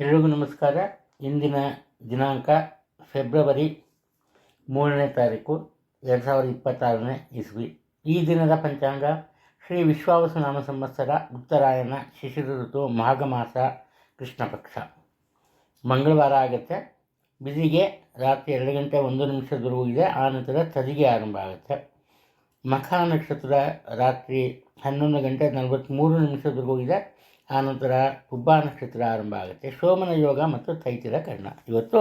ಎಲ್ರಿಗೂ ನಮಸ್ಕಾರ. ಇಂದಿನ ದಿನಾಂಕ ಫೆಬ್ರವರಿ ಮೂರನೇ ತಾರೀಕು ಎರಡು ಸಾವಿರದ ಇಪ್ಪತ್ತಾರನೇ ಇಸ್ವಿ. ಈ ದಿನದ ಪಂಚಾಂಗ ಶ್ರೀ ವಿಶ್ವಾವಸ ನಾಮ ಸಂವತ್ಸರ ಉತ್ತರಾಯಣ ಶಿಶಿರ ಋತು ಮಾಘ ಮಾಸ ಕೃಷ್ಣ ಪಕ್ಷ. ಮಂಗಳವಾರ ಆಗುತ್ತೆ. ಬಿಸಿಗೆ ರಾತ್ರಿ ಎರಡು ಗಂಟೆ ಒಂದು ನಿಮಿಷದವರೆಗೂ ಇದೆ. ಆನಂತರ ತದಿಗೆ ಆರಂಭ ಆಗುತ್ತೆ. ಮಖ ನಕ್ಷತ್ರ ರಾತ್ರಿ ಹನ್ನೊಂದು ಗಂಟೆ ನಲವತ್ತ್ಮೂರು ನಿಮಿಷದವರೆಗೂ ಇದೆ. ಆನಂತರ ಕುಬ್ಬಾ ನಕ್ಷತ್ರ ಆರಂಭ ಆಗುತ್ತೆ. ಸೋಮನ ಯೋಗ ಮತ್ತು ತೈತಿರ ಕರ್ಣ. ಇವತ್ತು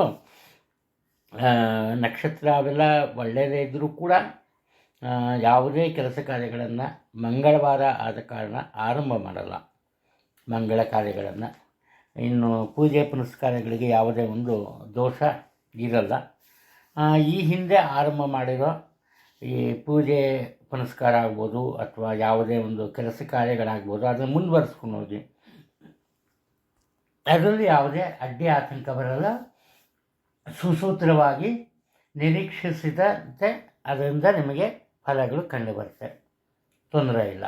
ನಕ್ಷತ್ರ ಅವೆಲ್ಲ ಒಳ್ಳೆಯದೇ ಇದ್ದರೂ ಕೂಡ ಯಾವುದೇ ಕೆಲಸ ಕಾರ್ಯಗಳನ್ನು ಮಂಗಳವಾರ ಆದ ಕಾರಣ ಆರಂಭ ಮಾಡಲ್ಲ. ಮಂಗಳ ಕಾರ್ಯಗಳನ್ನು. ಇನ್ನು ಪೂಜೆ ಪುನಸ್ಕಾರಗಳಿಗೆ ಯಾವುದೇ ಒಂದು ದೋಷ ಇರಲ್ಲ. ಈ ಹಿಂದೆ ಆರಂಭ ಮಾಡಿರೋ ಈ ಪೂಜೆ ಪುನಸ್ಕಾರ ಆಗ್ಬೋದು ಅಥವಾ ಯಾವುದೇ ಒಂದು ಕೆಲಸ ಕಾರ್ಯಗಳಾಗ್ಬೋದು, ಅದನ್ನು ಮುಂದುವರ್ಸ್ಕೊಂಡು ಹೋಗಿ. ಅದರಲ್ಲಿ ಯಾವುದೇ ಅಡ್ಡಿ ಆತಂಕ ಬರಲ್ಲ. ಸುಸೂತ್ರವಾಗಿ ನಿರೀಕ್ಷಿಸಿದಂತೆ ಅದರಿಂದ ನಿಮಗೆ ಫಲಗಳು ಕಂಡುಬರುತ್ತೆ. ತೊಂದರೆ ಇಲ್ಲ.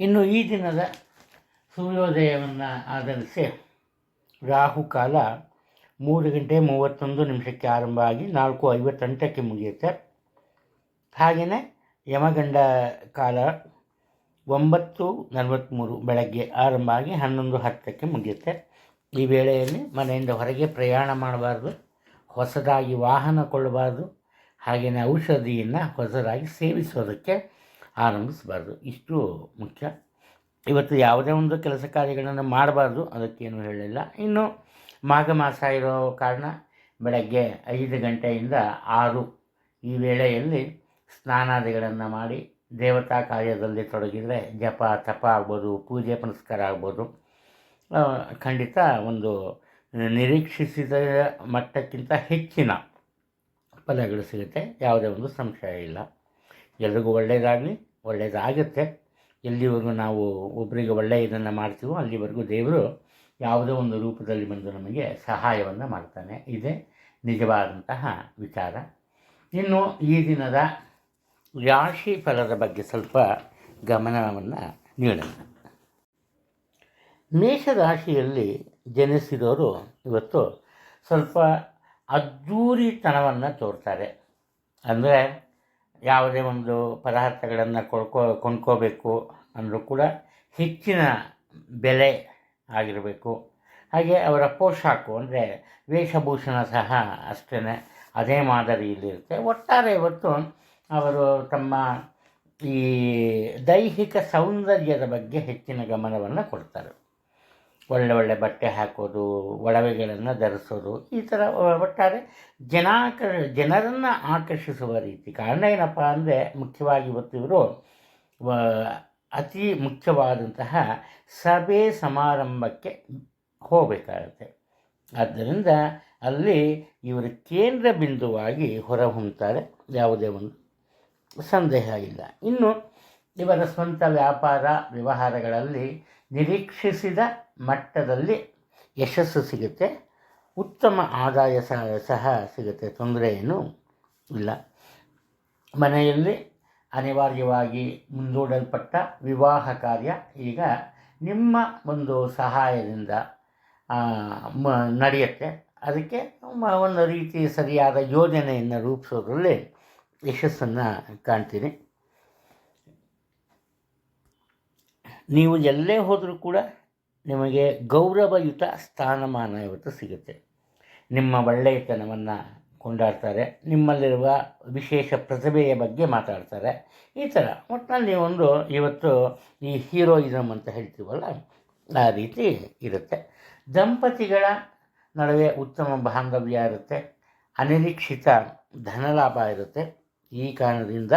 ಇನ್ನು ಈ ದಿನದ ಸೂರ್ಯೋದಯವನ್ನು ಆಧರಿಸಿ ರಾಹುಕಾಲ ಮೂರು ಗಂಟೆ ಮೂವತ್ತೊಂದು ನಿಮಿಷಕ್ಕೆ ಆರಂಭ ಆಗಿ ನಾಲ್ಕು ಐವತ್ತೆಂಟಕ್ಕೆ ಮುಗಿಯುತ್ತೆ. ಹಾಗೆಯೇ ಯಮಗಂಡ ಕಾಲ ಒಂಬತ್ತು ನಲವತ್ತ್ಮೂರು ಬೆಳಗ್ಗೆ ಆರಂಭ ಆಗಿ ಹನ್ನೊಂದು ಹತ್ತಕ್ಕೆ ಮುಗಿಯುತ್ತೆ. ಈ ವೇಳೆಯಲ್ಲಿ ಮನೆಯಿಂದ ಹೊರಗೆ ಪ್ರಯಾಣ ಮಾಡಬಾರ್ದು, ಹೊಸದಾಗಿ ವಾಹನ ಕೊಳ್ಳಬಾರ್ದು, ಹಾಗೆಯೇ ಔಷಧಿಯನ್ನು ಹೊಸದಾಗಿ ಸೇವಿಸೋದಕ್ಕೆ ಆರಂಭಿಸಬಾರ್ದು. ಇಷ್ಟು ಮುಖ್ಯ. ಇವತ್ತು ಯಾವುದೇ ಒಂದು ಕೆಲಸ ಕಾರ್ಯಗಳನ್ನು ಮಾಡಬಾರ್ದು, ಅದಕ್ಕೇನು ಹೇಳಲಿಲ್ಲ. ಇನ್ನು ಮಾಘ ಮಾಸ ಇರೋ ಕಾರಣ ಬೆಳಗ್ಗೆ ಐದು ಗಂಟೆಯಿಂದ ಆರು ಈ ವೇಳೆಯಲ್ಲಿ ಸ್ನಾನಾದಿಗಳನ್ನು ಮಾಡಿ ದೇವತಾ ಕಾರ್ಯದಲ್ಲಿ ತೊಡಗಿದರೆ ಜಪ, ತಪ ಆಗ್ಬೋದು, ಪೂಜೆ ಪುನಸ್ಕಾರ ಆಗ್ಬೋದು. ಖಂಡಿತ ಒಂದು ನಿರೀಕ್ಷಿಸಿದ ಮಟ್ಟಕ್ಕಿಂತ ಹೆಚ್ಚಿನ ಫಲಗಳು ಸಿಗುತ್ತೆ. ಯಾವುದೇ ಒಂದು ಸಂಶಯ ಇಲ್ಲ. ಎಲ್ರಿಗೂ ಒಳ್ಳೆಯದಾಗಲಿ ಒಳ್ಳೆಯದಾಗುತ್ತೆ ಎಲ್ಲಿವರೆಗೂ ನಾವು ಒಬ್ಬರಿಗೆ ಒಳ್ಳೆಯ ಇದನ್ನು ಮಾಡ್ತೀವೋ ಅಲ್ಲಿವರೆಗೂ ದೇವರು ಯಾವುದೇ ಒಂದು ರೂಪದಲ್ಲಿ ಬಂದು ನಮಗೆ ಸಹಾಯವನ್ನು ಮಾಡ್ತಾನೆ. ಇದೇ ನಿಜವಾದಂತಹ ವಿಚಾರ. ಇನ್ನು ಈ ದಿನದ ರಾಶಿ ಫಲದ ಬಗ್ಗೆ ಸ್ವಲ್ಪ ಗಮನವನ್ನು ನೀಡೋಣ. ಮೇಷರಾಶಿಯಲ್ಲಿ ಜನಿಸಿದವರು ಇವತ್ತು ಸ್ವಲ್ಪ ಅದ್ಧೂರಿತನವನ್ನು ತೋರ್ತಾರೆ. ಅಂದರೆ ಯಾವುದೇ ಒಂದು ಪದಾರ್ಥಗಳನ್ನು ಕೊಡ್ಕೋ, ಕೊಂಡ್ಕೋಬೇಕು ಅಂದರೂ ಕೂಡ ಹೆಚ್ಚಿನ ಬೆಲೆ ಆಗಿರಬೇಕು. ಹಾಗೆ ಅವರ ಪೋಷಾಕು ಅಂದರೆ ವೇಷಭೂಷಣ ಸಹ ಅಷ್ಟೇ ಅದೇ ಮಾದರಿಯಲ್ಲಿರುತ್ತೆ. ಒಟ್ಟಾರೆ ಇವತ್ತು ಅವರು ತಮ್ಮ ಈ ದೈಹಿಕ ಸೌಂದರ್ಯದ ಬಗ್ಗೆ ಹೆಚ್ಚಿನ ಗಮನವನ್ನು ಕೊಡ್ತಾರೆ. ಒಳ್ಳೆ ಒಳ್ಳೆ ಬಟ್ಟೆ ಹಾಕೋದು, ಒಡವೆಗಳನ್ನು ಧರಿಸೋದು, ಈ ಥರ ಒಟ್ಟಾರೆ ಜನಾಕ, ಜನರನ್ನು ಆಕರ್ಷಿಸುವ ರೀತಿ. ಕಾರಣ ಏನಪ್ಪ ಅಂದರೆ ಮುಖ್ಯವಾಗಿ ಇವತ್ತು ಇವರು ಅತಿ ಮುಖ್ಯವಾದಂತಹ ಸಭೆ ಸಮಾರಂಭಕ್ಕೆ ಹೋಗಬೇಕಾಗತ್ತೆ. ಆದ್ದರಿಂದ ಅಲ್ಲಿ ಇವರು ಕೇಂದ್ರ ಬಿಂದುವಾಗಿ ಹೊರಹೊಮ್ಮುತ್ತಾರೆ ಯಾವುದೇ ಒಂದು ಸಂದೇಹ ಇಲ್ಲ ಇನ್ನು ಇವರ ಸ್ವಂತ ವ್ಯಾಪಾರ ವ್ಯವಹಾರಗಳಲ್ಲಿ ನಿರೀಕ್ಷಿಸಿದ ಮಟ್ಟದಲ್ಲಿ ಯಶಸ್ಸು ಸಿಗುತ್ತೆ. ಉತ್ತಮ ಆದಾಯ ಸಹ ಸಿಗುತ್ತೆ. ತೊಂದರೆ ಏನೂ ಇಲ್ಲ. ಮನೆಯಲ್ಲಿ ಅನಿವಾರ್ಯವಾಗಿ ಮುಂದೂಡಲ್ಪಟ್ಟ ವಿವಾಹ ಕಾರ್ಯ ಈಗ ನಿಮ್ಮ ಒಂದು ಸಹಾಯದಿಂದ ಮ- ನಡೆಯುತ್ತೆ. ಅದಕ್ಕೆ ಒಂದು ರೀತಿ ಸರಿಯಾದ ಯೋಜನೆಯನ್ನು ರೂಪಿಸೋದ್ರಲ್ಲಿ ಯಶಸ್ಸನ್ನು ಕಾಣ್ತೀನಿ. ನೀವು ಎಲ್ಲೇ ಹೋದರೂ ಕೂಡ ನಿಮಗೆ ಗೌರವಯುತ ಸ್ಥಾನಮಾನ ಇವತ್ತು ಸಿಗುತ್ತೆ. ನಿಮ್ಮ ಒಳ್ಳೆಯತನವನ್ನು ಕೊಂಡಾಡ್ತಾರೆ, ನಿಮ್ಮಲ್ಲಿರುವ ವಿಶೇಷ ಪ್ರತಿಭೆಯ ಬಗ್ಗೆ ಮಾತಾಡ್ತಾರೆ, ಈ ಥರ ಒಟ್ಟಿನಲ್ಲಿ ಒಂದು ಇವತ್ತು ಈ ಹೀರೋಯಿಸಮ್ ಅಂತ ಹೇಳ್ತೀವಲ್ಲ, ಆ ರೀತಿ ಇರುತ್ತೆ. ದಂಪತಿಗಳ ನಡುವೆ ಉತ್ತಮ ಬಾಂಧವ್ಯ ಇರುತ್ತೆ, ಅನಿರೀಕ್ಷಿತ ಧನಲಾಭ ಇರುತ್ತೆ. ಈ ಕಾರಣದಿಂದ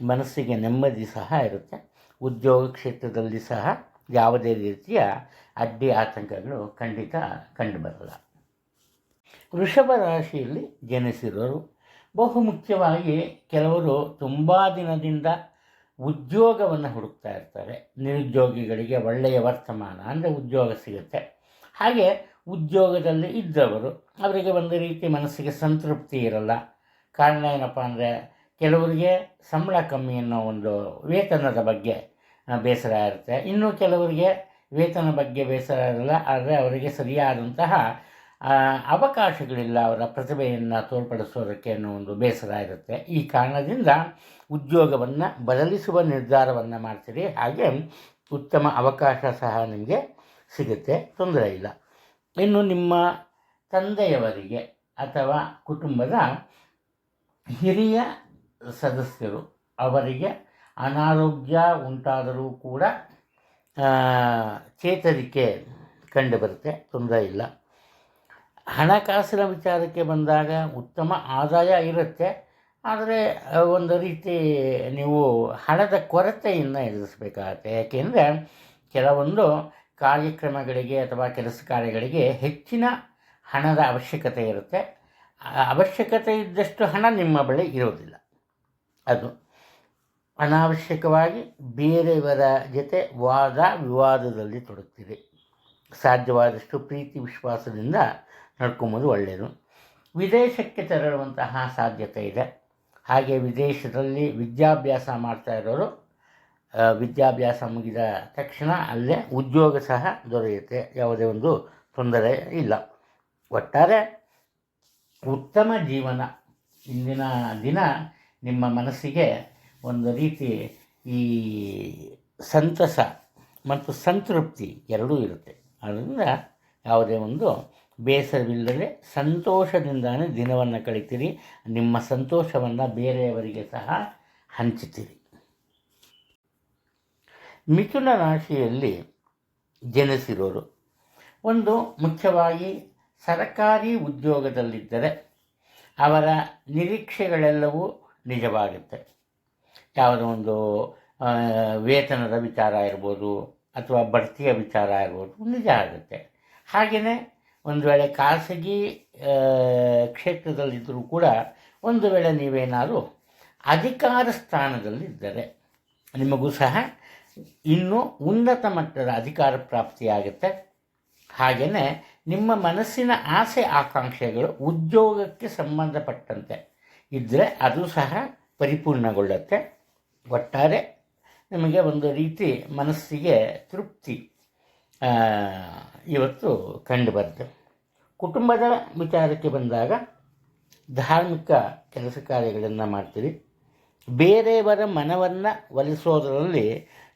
ಮನಸ್ಸಿಗೆ ನೆಮ್ಮದಿ ಸಹ ಇರುತ್ತೆ. ಉದ್ಯೋಗ ಕ್ಷೇತ್ರದಲ್ಲಿ ಸಹ ಯಾವುದೇ ರೀತಿಯ ಅಡ್ಡಿ ಆತಂಕಗಳು ಖಂಡಿತ ಕಂಡುಬರಲ್ಲ. ವೃಷಭ ರಾಶಿಯಲ್ಲಿ ಜನಿಸಿರೋರು ಬಹುಮುಖ್ಯವಾಗಿ ಕೆಲವರು ತುಂಬ ದಿನದಿಂದ ಉದ್ಯೋಗವನ್ನು ಹುಡುಕ್ತಾ ಇರ್ತಾರೆ. ನಿರುದ್ಯೋಗಿಗಳಿಗೆ ಒಳ್ಳೆಯ ವರ್ತಮಾನ ಅಂದರೆ ಉದ್ಯೋಗ ಸಿಗುತ್ತೆ. ಹಾಗೆ ಉದ್ಯೋಗದಲ್ಲಿ ಇದ್ದವರು, ಅವರಿಗೆ ಒಂದು ರೀತಿ ಮನಸ್ಸಿಗೆ ಸಂತೃಪ್ತಿ ಇರಲ್ಲ. ಕಾರಣ ಏನಪ್ಪ ಅಂದರೆ ಕೆಲವರಿಗೆ ಸಂಬಳ ಕಮ್ಮಿ ಅನ್ನೋ ಒಂದು ವೇತನದ ಬಗ್ಗೆ ಬೇಸರ ಇರುತ್ತೆ. ಇನ್ನು ಕೆಲವರಿಗೆ ವೇತನ ಬಗ್ಗೆ ಬೇಸರ ಇರಲ್ಲ, ಆದರೆ ಅವರಿಗೆ ಸರಿಯಾದಂತಹ ಅವಕಾಶಗಳಿಲ್ಲ ಅವರ ಪ್ರತಿಭೆಯನ್ನು ತೋರ್ಪಡಿಸೋದಕ್ಕೆ ಅನ್ನೋ ಒಂದು ಬೇಸರ ಇರುತ್ತೆ. ಈ ಕಾರಣದಿಂದ ಉದ್ಯೋಗವನ್ನು ಬದಲಿಸುವ ನಿರ್ಧಾರವನ್ನು ಮಾಡ್ತೀರಿ, ಹಾಗೆ ಉತ್ತಮ ಅವಕಾಶ ಸಹ ನಿಮಗೆ ಸಿಗುತ್ತೆ, ತೊಂದರೆ ಇಲ್ಲ. ಇನ್ನು ನಿಮ್ಮ ತಂದೆಯವರಿಗೆ ಅಥವಾ ಕುಟುಂಬದ ಹಿರಿಯ ಸದಸ್ಯರು ಅವರಿಗೆ ಅನಾರೋಗ್ಯ ಉಂಟಾದರೂ ಕೂಡ ಚೇತರಿಕೆ ಕಂಡುಬರುತ್ತೆ ತೊಂದರೆ ಇಲ್ಲ. ಹಣಕಾಸಿನ ವಿಚಾರಕ್ಕೆ ಬಂದಾಗ ಉತ್ತಮ ಆದಾಯ ಇರುತ್ತೆ. ಆದರೆ, ಒಂದು ರೀತಿ ನೀವು ಹಣದ ಕೊರತೆಯನ್ನು ಎದುರಿಸಬೇಕಾಗತ್ತೆ. ಯಾಕೆಂದರೆ, ಕೆಲವೊಂದು ಕಾರ್ಯಕ್ರಮಗಳಿಗೆ ಅಥವಾ ಕೆಲಸ ಕಾರ್ಯಗಳಿಗೆ ಹೆಚ್ಚಿನ ಹಣದ ಅವಶ್ಯಕತೆ ಇರುತ್ತೆ. ಅವಶ್ಯಕತೆ ಇದ್ದಷ್ಟು ಹಣ ನಿಮ್ಮ ಬಳಿ ಇರೋದಿಲ್ಲ ಅದು ಅನಾವಶ್ಯಕವಾಗಿ ಬೇರೆಯವರ ಜೊತೆ ವಾದ ವಿವಾದದಲ್ಲಿ ತೊಡಗ್ತೀರಿ. ಸಾಧ್ಯವಾದಷ್ಟು ಪ್ರೀತಿ ವಿಶ್ವಾಸದಿಂದ ನಡ್ಕೊಂಬೋದು ಒಳ್ಳೆಯದು. ವಿದೇಶಕ್ಕೆ ತೆರಳುವಂತಹ ಸಾಧ್ಯತೆ ಇದೆ. ಹಾಗೆ ವಿದೇಶದಲ್ಲಿ ವಿದ್ಯಾಭ್ಯಾಸ ಮಾಡ್ತಾ ಇರೋರು ವಿದ್ಯಾಭ್ಯಾಸ ಮುಗಿದ ತಕ್ಷಣ ಅಲ್ಲೇ ಉದ್ಯೋಗ ಸಹ ದೊರೆಯುತ್ತೆ. ಯಾವುದೇ ಒಂದು ತೊಂದರೆ ಇಲ್ಲ. ಒಟ್ಟಾರೆ ಉತ್ತಮ ಜೀವನ. ಇಂದಿನ ದಿನ ನಿಮ್ಮ ಮನಸ್ಸಿಗೆ ಒಂದು ರೀತಿ ಈ ಸಂತಸ ಮತ್ತು ಸಂತೃಪ್ತಿ ಎರಡೂ ಇರುತ್ತೆ. ಆದ್ದರಿಂದ ಯಾವುದೇ ಒಂದು ಬೇಸರವಿಲ್ಲದೆ ಸಂತೋಷದಿಂದಾನೇ ದಿನವನ್ನು ಕಳಿತೀರಿ. ನಿಮ್ಮ ಸಂತೋಷವನ್ನು ಬೇರೆಯವರಿಗೆ ಸಹ ಹಂಚುತ್ತೀರಿ. ಮಿಥುನ ರಾಶಿಯಲ್ಲಿ ಜನಿಸಿರೋರು ಒಂದು ಮುಖ್ಯವಾಗಿ ಸರಕಾರಿ ಉದ್ಯೋಗದಲ್ಲಿದ್ದರೆ ಅವರ ನಿರೀಕ್ಷೆಗಳೆಲ್ಲವೂ ನಿಜವಾಗುತ್ತೆ ಯಾವುದೋ ಒಂದು ವೇತನದ ವಿಚಾರ ಇರ್ಬೋದು ಅಥವಾ ಬಡ್ತಿಯ ವಿಚಾರ ಇರ್ಬೋದು ನಿಜ ಆಗುತ್ತೆ. ಹಾಗೆಯೇ ಒಂದು ವೇಳೆ ಖಾಸಗಿ ಕ್ಷೇತ್ರದಲ್ಲಿದ್ದರೂ ಕೂಡ ಒಂದು ವೇಳೆ ನೀವೇನಾದರೂ ಅಧಿಕಾರ ಸ್ಥಾನದಲ್ಲಿದ್ದರೆ ನಿಮಗೂ ಸಹ ಇನ್ನೂ ಉನ್ನತ ಮಟ್ಟದ ಅಧಿಕಾರ ಪ್ರಾಪ್ತಿಯಾಗುತ್ತೆ. ಹಾಗೆಯೇ ನಿಮ್ಮ ಮನಸ್ಸಿನ ಆಸೆ ಆಕಾಂಕ್ಷೆಗಳು ಉದ್ಯೋಗಕ್ಕೆ ಸಂಬಂಧಪಟ್ಟಂತೆ ಇದ್ದರೆ ಅದು ಸಹ ಪರಿಪೂರ್ಣಗೊಳ್ಳುತ್ತೆ. ಒಟ್ಟಾರೆ ನಿಮಗೆ ಒಂದು ರೀತಿ ಮನಸ್ಸಿಗೆ ತೃಪ್ತಿ ಇವತ್ತು ಕಂಡುಬರುತ್ತೆ ಕುಟುಂಬದ ವಿಚಾರಕ್ಕೆ ಬಂದಾಗ ಧಾರ್ಮಿಕ ಕೆಲಸ ಕಾರ್ಯಗಳನ್ನು ಮಾಡ್ತೀರಿ. ಬೇರೆಯವರ ಮನವನ್ನು ಒಲಿಸೋದರಲ್ಲಿ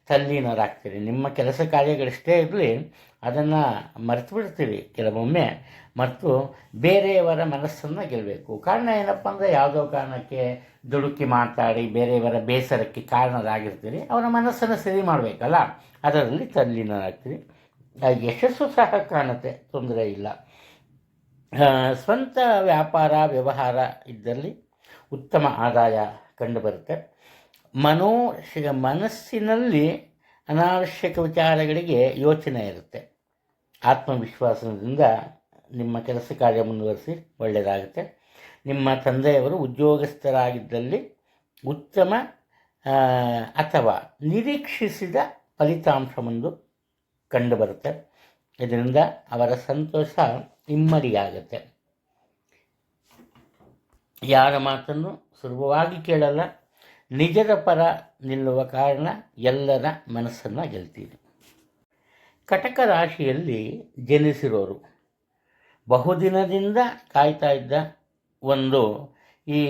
ತಲ್ಲೀನರಾಗ್ತೀರಿ. ನಿಮ್ಮ ಕೆಲಸ ಕಾರ್ಯಗಳಷ್ಟೇ ಇರಲಿ, ಅದನ್ನು ಮರೆತು ಬಿಡ್ತೀರಿ ಕೆಲವೊಮ್ಮೆ. ಮತ್ತು ಬೇರೆಯವರ ಮನಸ್ಸನ್ನು ಗೆಲ್ಲಬೇಕು ಕಾರಣ ಏನಪ್ಪ ಅಂದರೆ, ಯಾವುದೋ ಕಾರಣಕ್ಕೆ ದುಡುಕಿ ಮಾತಾಡಿ ಬೇರೆಯವರ ಬೇಸರಕ್ಕೆ ಕಾರಣರಾಗಿರ್ತೀರಿ. ಅವರ ಮನಸ್ಸನ್ನು ಸರಿ ಮಾಡಬೇಕಲ್ಲ. ಅದರಲ್ಲಿ ತಲ್ಲೀನರಾಗ್ತೀರಿ. ಯಶಸ್ಸು ಸಹ ಕಾಣುತ್ತೆ, ತೊಂದರೆ ಇಲ್ಲ. ಸ್ವಂತ ವ್ಯಾಪಾರ, ವ್ಯವಹಾರ ಇದ್ದಲ್ಲಿ ಉತ್ತಮ ಆದಾಯ ಕಂಡುಬರುತ್ತೆ. ಮನೋ ಮನಸ್ಸಿನಲ್ಲಿ ಅನಾವಶ್ಯಕ ವಿಚಾರಗಳಿಗೆ ಯೋಚನೆ ಇರುತ್ತೆ. ಆತ್ಮವಿಶ್ವಾಸದಿಂದ ನಿಮ್ಮ ಕೆಲಸ ಕಾರ್ಯ ಮುಂದುವರಿಸಿ ಒಳ್ಳೆಯದಾಗುತ್ತೆ. ನಿಮ್ಮ ತಂದೆಯವರು ಉದ್ಯೋಗಸ್ಥರಾಗಿದ್ದಲ್ಲಿ ಉತ್ತಮ ಅಥವಾ ನಿರೀಕ್ಷಿಸಿದ ಫಲಿತಾಂಶವೊಂದು ಕಂಡುಬರುತ್ತೆ. ಇದರಿಂದ ಅವರ ಸಂತೋಷ ಇಮ್ಮಡಿಯಾಗುತ್ತೆ. ಯಾರ ಮಾತನ್ನು ಸುಲಭವಾಗಿ ಕೇಳಲ್ಲ ನಿಜದ ಪರ ನಿಲ್ಲುವ ಕಾರಣ ಎಲ್ಲರ ಮನಸ್ಸನ್ನು ಗೆಲ್ತೀರಿ. ಕಟಕ ರಾಶಿಯಲ್ಲಿ ಜನಿಸಿರೋರು, ಬಹುದಿನದಿಂದ ಕಾಯ್ತಾ ಇದ್ದ ಒಂದು ಈ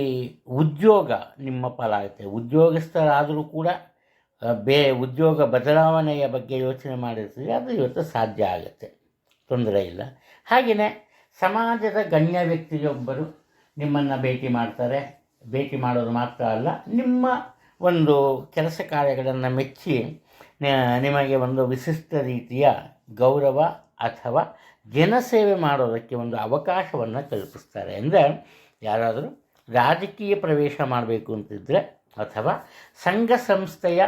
ಉದ್ಯೋಗ ನಿಮ್ಮ ಪಾಲಾಗುತ್ತೆ ಉದ್ಯೋಗಸ್ಥರಾದರೂ ಕೂಡ ಬೇ, ಉದ್ಯೋಗ ಬದಲಾವಣೆಯ ಬಗ್ಗೆ ಯೋಚನೆ ಮಾಡಿರ್ತೀರಿ ಅದು ಇವತ್ತು ಸಾಧ್ಯ ಆಗುತ್ತೆ. ತೊಂದರೆ ಇಲ್ಲ. ಹಾಗೆಯೇ ಸಮಾಜದ ಗಣ್ಯ ವ್ಯಕ್ತಿಯೊಬ್ಬರು ನಿಮ್ಮನ್ನು ಭೇಟಿ ಮಾಡ್ತಾರೆ. ಭೇಟಿ ಮಾಡೋದು ಮಾತ್ರ ಅಲ್ಲ, ನಿಮ್ಮ ಒಂದು ಕೆಲಸ ಕಾರ್ಯಗಳನ್ನು ಮೆಚ್ಚಿ ನಿಮಗೆ ಒಂದು ವಿಶಿಷ್ಟ ರೀತಿಯ ಗೌರವ ಅಥವಾ ಜನಸೇವೆ ಮಾಡೋದಕ್ಕೆ ಒಂದು ಅವಕಾಶವನ್ನು ಕಲ್ಪಿಸ್ತಾರೆ. ಅಂದರೆ ಯಾರಾದರೂ ರಾಜಕೀಯ ಪ್ರವೇಶ ಮಾಡಬೇಕು ಅಂತಿದ್ದರೆ ಅಥವಾ ಸಂಘ ಸಂಸ್ಥೆಯ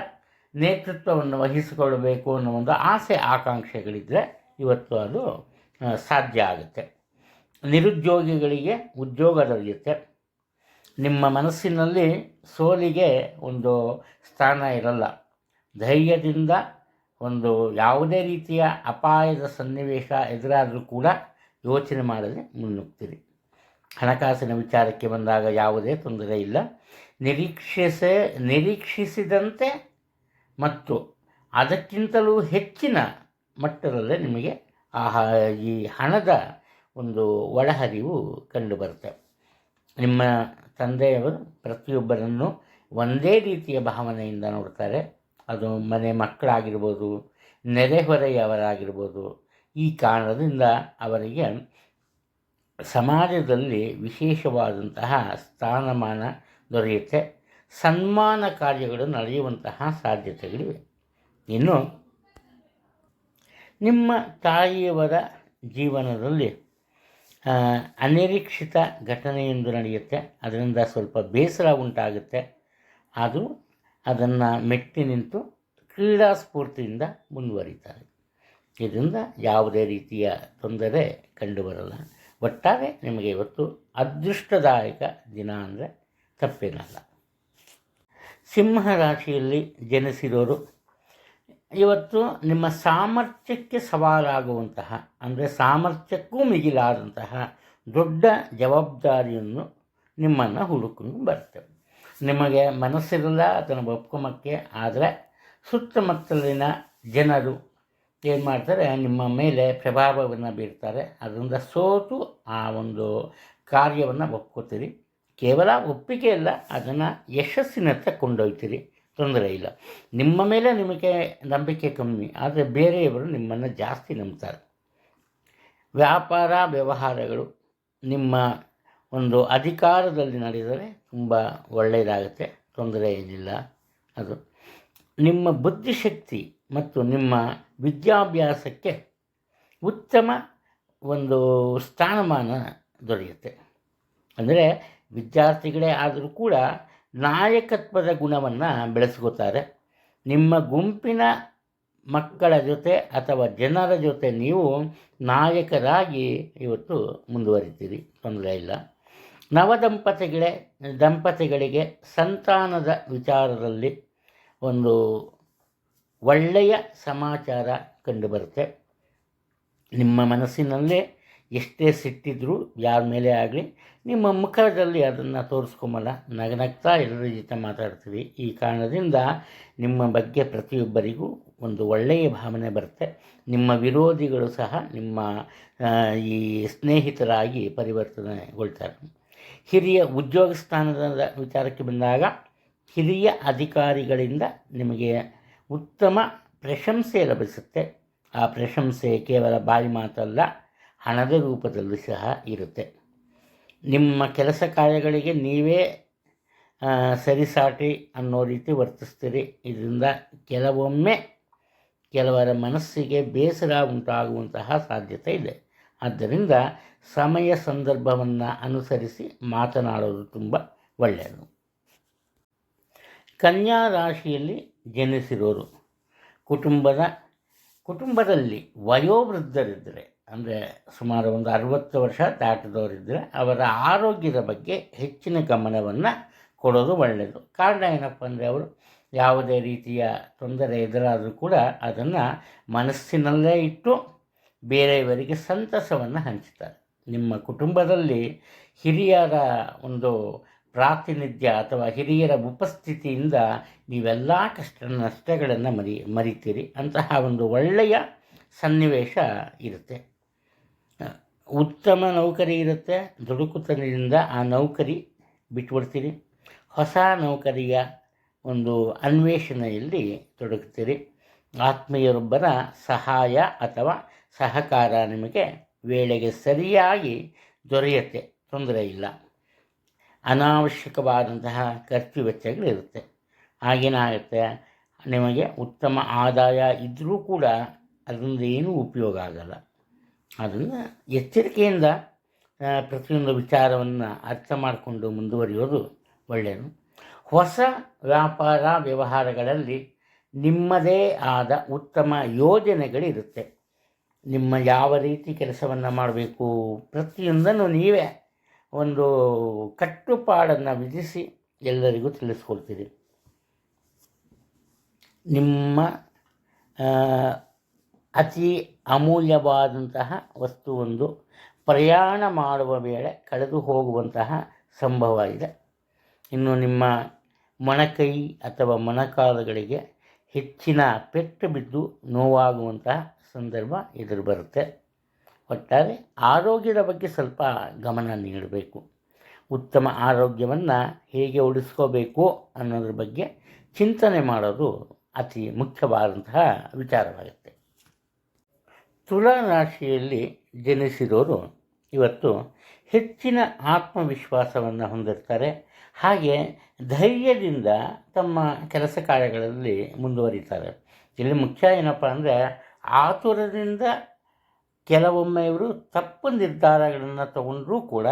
ನೇತೃತ್ವವನ್ನು ವಹಿಸಿಕೊಳ್ಳಬೇಕು ಅನ್ನೋ ಒಂದು ಆಸೆ ಆಕಾಂಕ್ಷೆಗಳಿದ್ದರೆ ಇವತ್ತು ಅದು ಸಾಧ್ಯ ಆಗುತ್ತೆ. ನಿರುದ್ಯೋಗಿಗಳಿಗೆ ಉದ್ಯೋಗ ದೊರೆಯುತ್ತೆ. ನಿಮ್ಮ ಮನಸ್ಸಿನಲ್ಲಿ ಸೋಲಿಗೆ ಒಂದು ಸ್ಥಾನ ಇರಲ್ಲ. ಧೈರ್ಯದಿಂದ ಒಂದು ಯಾವುದೇ ರೀತಿಯ ಅಪಾಯದ ಸನ್ನಿವೇಶ ಎದುರಾದರೂ ಕೂಡ ಯೋಚನೆ ಮಾಡದೆ ಮುನ್ನುಗ್ತೀರಿ. ಹಣಕಾಸಿನ ವಿಚಾರಕ್ಕೆ ಬಂದಾಗ ಯಾವುದೇ ತೊಂದರೆ ಇಲ್ಲ. ನಿರೀಕ್ಷಿಸೆ, ನಿರೀಕ್ಷಿಸಿದಂತೆ ಮತ್ತು ಅದಕ್ಕಿಂತಲೂ ಹೆಚ್ಚಿನ ಮಟ್ಟದಲ್ಲೇ ನಿಮಗೆ ಆ ಈ ಹಣದ ಒಂದು ಒಳಹರಿವು ಕಂಡುಬರುತ್ತೆ. ನಿಮ್ಮ ತಂದೆಯವರು ಪ್ರತಿಯೊಬ್ಬರನ್ನು ಒಂದೇ ರೀತಿಯ ಭಾವನೆಯಿಂದ ನೋಡ್ತಾರೆ. ಅದು ಮನೆ ಮಕ್ಕಳಾಗಿರ್ಬೋದು, ನೆರೆಹೊರೆಯವರಾಗಿರ್ಬೋದು. ಈ ಕಾರಣದಿಂದ ಅವರಿಗೆ ಸಮಾಜದಲ್ಲಿ ವಿಶೇಷವಾದಂತಹ ಸ್ಥಾನಮಾನ ದೊರೆಯುತ್ತೆ. ಸನ್ಮಾನ ಕಾರ್ಯಗಳು ನಡೆಯುವಂತಹ ಸಾಧ್ಯತೆಗಳಿವೆ. ಇನ್ನು ನಿಮ್ಮ ತಾಯಿಯವರ ಜೀವನದಲ್ಲಿ ಅನಿರೀಕ್ಷಿತ ಘಟನೆ ಎಂದು ನಡೆಯುತ್ತೆ. ಅದರಿಂದ ಸ್ವಲ್ಪ ಬೇಸರ ಉಂಟಾಗುತ್ತೆ. ಅದು ಅದನ್ನು ಮೆಟ್ಟಿ ನಿಂತು ಕ್ರೀಡಾ ಸ್ಫೂರ್ತಿಯಿಂದ ಮುಂದುವರಿತಾರೆ. ಇದರಿಂದ ಯಾವುದೇ ರೀತಿಯ ತೊಂದರೆ ಕಂಡುಬರಲ್ಲ. ಒಟ್ಟಾರೆ ನಿಮಗೆ ಇವತ್ತು ಅದೃಷ್ಟದಾಯಕ ದಿನ ಅಂದರೆ ತಪ್ಪೇನಲ್ಲ. ಸಿಂಹ ರಾಶಿಯಲ್ಲಿ ಜನಿಸಿರೋರು ಇವತ್ತು ನಿಮ್ಮ ಸಾಮರ್ಥ್ಯಕ್ಕೆ ಸವಾಲಾಗುವಂತಹ, ಅಂದರೆ ಸಾಮರ್ಥ್ಯಕ್ಕೂ ಮಿಗಿಲಾದಂತಹ ದೊಡ್ಡ ಜವಾಬ್ದಾರಿಯನ್ನು ನಿಮ್ಮನ್ನು ಹುಡುಕೊಂಡು ಬರ್ತವೆ ನಿಮಗೆ ಮನಸ್ಸಿರಲ್ಲ, ಅದನ್ನು ಒಪ್ಕೊಂಬಕ್ಕೆ ಆದರೆ ಸುತ್ತಮುತ್ತಲಿನ ಜನರು ಏನು ಮಾಡ್ತಾರೆ, ನಿಮ್ಮ ಮೇಲೆ ಪ್ರಭಾವವನ್ನು ಬೀರ್ತಾರೆ. ಅದರಿಂದ ಸೋತು ಆ ಒಂದು ಕಾರ್ಯವನ್ನು ಒಪ್ಕೋತೀರಿ. ಕೇವಲ ಒಪ್ಪಿಗೆ ಅಲ್ಲ, ಅದನ್ನು ಯಶಸ್ಸಿನತ್ತ ಕೊಂಡೊಯ್ತೀರಿ. ತೊಂದರೆ ಇಲ್ಲ. ನಿಮ್ಮ ಮೇಲೆ ನಿಮಗೆ ನಂಬಿಕೆ ಕಮ್ಮಿ, ಆದರೆ ಬೇರೆಯವರು ನಿಮ್ಮನ್ನು ಜಾಸ್ತಿ ನಂಬ್ತಾರೆ. ವ್ಯಾಪಾರ ವ್ಯವಹಾರಗಳು ನಿಮ್ಮ ಒಂದು ಅಧಿಕಾರದಲ್ಲಿ ನಡೆದರೆ ತುಂಬ ಒಳ್ಳೆಯದಾಗುತ್ತೆ, ತೊಂದರೆ ಏನಿಲ್ಲ ಅದು. ನಿಮ್ಮ ಬುದ್ಧಿಶಕ್ತಿ ಮತ್ತು ನಿಮ್ಮ ವಿದ್ಯಾಭ್ಯಾಸಕ್ಕೆ ಉತ್ತಮ ಒಂದು ಸ್ಥಾನಮಾನ ದೊರೆಯುತ್ತೆ. ಅಂದರೆ ವಿದ್ಯಾರ್ಥಿಗಳೇ ಆದರೂ ಕೂಡ ನಾಯಕತ್ವದ ಗುಣವನ್ನು ಬೆಳೆಸ್ಕೋತಾರೆ. ನಿಮ್ಮ ಗುಂಪಿನ ಮಕ್ಕಳ ಜೊತೆ ಅಥವಾ ಜನರ ಜೊತೆ ನೀವು ನಾಯಕರಾಗಿ ಇವತ್ತು ಮುಂದುವರಿತೀರಿ. ತೊಂದರೆ ಇಲ್ಲ. ನವದಂಪತಿಗಳೇ, ದಂಪತಿಗಳಿಗೆ ಸಂತಾನದ ವಿಚಾರದಲ್ಲಿ ಒಂದು ಒಳ್ಳೆಯ ಸಮಾಚಾರ ಕಂಡುಬರುತ್ತೆ. ನಿಮ್ಮ ಮನಸ್ಸಿನಲ್ಲೇ ಎಷ್ಟೇ ಸಿಟ್ಟಿದ್ರೂ ಯಾರ ಮೇಲೆ ಆಗಲಿ, ನಿಮ್ಮ ಮುಖದಲ್ಲಿ ಅದನ್ನು ತೋರಿಸ್ಕೊಂಬಲ್ಲ, ನಗನಗ್ತಾ ಎಲ್ಲರ ಜೊತೆ ಮಾತಾಡ್ತೀವಿ ಈ ಕಾರಣದಿಂದ ನಿಮ್ಮ ಬಗ್ಗೆ ಪ್ರತಿಯೊಬ್ಬರಿಗೂ ಒಂದು ಒಳ್ಳೆಯ ಭಾವನೆ ಬರುತ್ತೆ. ನಿಮ್ಮ ವಿರೋಧಿಗಳು ಸಹ ನಿಮ್ಮ ಈ ಸ್ನೇಹಿತರಾಗಿ ಪರಿವರ್ತನೆಗೊಳ್ತಾರೆ. ಹಿರಿಯ ಉದ್ಯೋಗ ಸ್ಥಾನದ ವಿಚಾರಕ್ಕೆ ಬಂದಾಗ, ಹಿರಿಯ ಅಧಿಕಾರಿಗಳಿಂದ ನಿಮಗೆ ಉತ್ತಮ ಪ್ರಶಂಸೆ ಲಭಿಸುತ್ತೆ. ಆ ಪ್ರಶಂಸೆ ಕೇವಲ ಬಾಯಿ ಮಾತಲ್ಲ ಹಣದ ರೂಪದಲ್ಲೂ ಸಹ ಇರುತ್ತೆ. ನಿಮ್ಮ ಕೆಲಸ ಕಾರ್ಯಗಳಿಗೆ ನೀವೇ ಸರಿಸಾಟಿ ಅನ್ನೋ ರೀತಿ ವರ್ತಿಸ್ತೀರಿ. ಇದರಿಂದ ಕೆಲವೊಮ್ಮೆ ಕೆಲವರ ಮನಸ್ಸಿಗೆ ಬೇಸರ ಉಂಟಾಗುವಂತಹ ಸಾಧ್ಯತೆ ಇದೆ. ಆದ್ದರಿಂದ ಸಮಯ ಸಂದರ್ಭವನ್ನು ಅನುಸರಿಸಿ ಮಾತನಾಡೋದು ತುಂಬ ಒಳ್ಳೆಯದು. ಕನ್ಯಾ ರಾಶಿಯಲ್ಲಿ ಜನಿಸಿರೋರು, ಕುಟುಂಬದ, ಕುಟುಂಬದಲ್ಲಿ ವಯೋವೃದ್ಧರಿದ್ದರೆ ಅಂದರೆ ಸುಮಾರು ಒಂದು ಅರವತ್ತು ವರ್ಷ ದಾಟದವರಿದ್ದರೆ ಅವರ ಆರೋಗ್ಯದ ಬಗ್ಗೆ ಹೆಚ್ಚಿನ ಗಮನವನ್ನು ಕೊಡೋದು ಒಳ್ಳೆಯದು ಕಾರಣ ಏನಪ್ಪ ಅಂದರೆ ಅವರು ಯಾವುದೇ ರೀತಿಯ ತೊಂದರೆ ಎದುರಾದರೂ ಕೂಡ ಅದನ್ನು ಮನಸ್ಸಿನಲ್ಲೇ ಇಟ್ಟು ಬೇರೆಯವರಿಗೆ ಸಂತಸವನ್ನು ಹಂಚುತ್ತಾರೆ ನಿಮ್ಮ ಕುಟುಂಬದಲ್ಲಿ ಹಿರಿಯರ ಒಂದು ಪ್ರಾತಿನಿಧ್ಯ ಅಥವಾ ಹಿರಿಯರ ಉಪಸ್ಥಿತಿಯಿಂದ ನೀವೆಲ್ಲ ಕಷ್ಟ ನಷ್ಟಗಳನ್ನು ಮರಿ, ಮರಿತೀರಿ. ಅಂತಹ ಒಂದು ಒಳ್ಳೆಯ ಸನ್ನಿವೇಶ ಇರುತ್ತೆ. ಉತ್ತಮ ನೌಕರಿ ಇರುತ್ತೆ ದುಡುಕುತನದಿಂದ ಆ ನೌಕರಿ ಬಿಟ್ಬಿಡ್ತೀರಿ. ಹೊಸ ನೌಕರಿಯ ಒಂದು ಅನ್ವೇಷಣೆಯಲ್ಲಿ ತೊಡಗುತ್ತೀರಿ. ಆತ್ಮೀಯರೊಬ್ಬರ ಸಹಾಯ ಅಥವಾ ಸಹಕಾರ ನಿಮಗೆ ವೇಳೆಗೆ ಸರಿಯಾಗಿ ದೊರೆಯುತ್ತೆ, ತೊಂದರೆ ಇಲ್ಲ. ಅನಾವಶ್ಯಕವಾದಂತಹ ಖರ್ಚು ವೆಚ್ಚಗಳಿರುತ್ತೆ. ಆಗೇನಾಗುತ್ತೆ ನಿಮಗೆ ಉತ್ತಮ ಆದಾಯ ಇದ್ದರೂ ಕೂಡ ಅದರಿಂದ ಏನೂ ಉಪಯೋಗ ಆಗಲ್ಲ. ಅದನ್ನು ಎಚ್ಚರಿಕೆಯಿಂದ ಪ್ರತಿಯೊಂದು ವಿಚಾರವನ್ನು ಅರ್ಥ ಮಾಡಿಕೊಂಡು ಮುಂದುವರಿಯೋದು ಒಳ್ಳೆಯದು. ಹೊಸ ವ್ಯಾಪಾರ ವ್ಯವಹಾರಗಳಲ್ಲಿ ನಿಮ್ಮದೇ ಆದ ಉತ್ತಮ ಯೋಜನೆಗಳಿರುತ್ತೆ. ನಿಮ್ಮ ಯಾವ ರೀತಿ ಕೆಲಸವನ್ನು ಮಾಡಬೇಕು? ಪ್ರತಿಯೊಂದನ್ನು ನೀವೇ ಒಂದು ಕಟ್ಟುಪಾಡನ್ನು ವಿಧಿಸಿ ಎಲ್ಲರಿಗೂ ತಿಳಿಸ್ಕೊಡ್ತೀರಿ. ನಿಮ್ಮ ಅತಿ ಅಮೂಲ್ಯವಾದಂತಹ ವಸ್ತುವೊಂದು ಪ್ರಯಾಣ ಮಾಡುವ ವೇಳೆ ಕಳೆದು ಹೋಗುವಂತಹ ಸಂಭವ ಇದೆ ಇನ್ನು ನಿಮ್ಮ ಮೊಣಕೈ ಅಥವಾ ಮೊಣಕಾಲುಗಳಿಗೆ ಹೆಚ್ಚಿನ ಪೆಟ್ಟು ಬಿದ್ದು ನೋವಾಗುವಂತಹ ಸಂದರ್ಭ ಎದುರು ಬರುತ್ತೆ. ಒಟ್ಟಾರೆ ಆರೋಗ್ಯದ ಬಗ್ಗೆ ಸ್ವಲ್ಪ ಗಮನ ನೀಡಬೇಕು. ಉತ್ತಮ ಆರೋಗ್ಯವನ್ನು ಹೇಗೆ ಉಳಿಸ್ಕೋಬೇಕು ಅನ್ನೋದ್ರ ಬಗ್ಗೆ ಚಿಂತನೆ ಮಾಡೋದು ಅತಿ ಮುಖ್ಯವಾದಂತಹ ವಿಚಾರವಾಗುತ್ತೆ. ತುಲಾ ಜನಿಸಿರೋರು ಇವತ್ತು ಹೆಚ್ಚಿನ ಆತ್ಮವಿಶ್ವಾಸವನ್ನು ಹೊಂದಿರ್ತಾರೆ. ಹಾಗೆ ಧೈರ್ಯದಿಂದ ತಮ್ಮ ಕೆಲಸ ಕಾರ್ಯಗಳಲ್ಲಿ ಮುಂದುವರಿತಾರೆ. ಇಲ್ಲಿ ಮುಖ್ಯ ಏನಪ್ಪ ಅಂದರೆ ಆತುರದಿಂದ ಕೆಲವೊಮ್ಮೆ ಇವರು ತಪ್ಪು ನಿರ್ಧಾರಗಳನ್ನು ತಗೊಂಡರೂ ಕೂಡ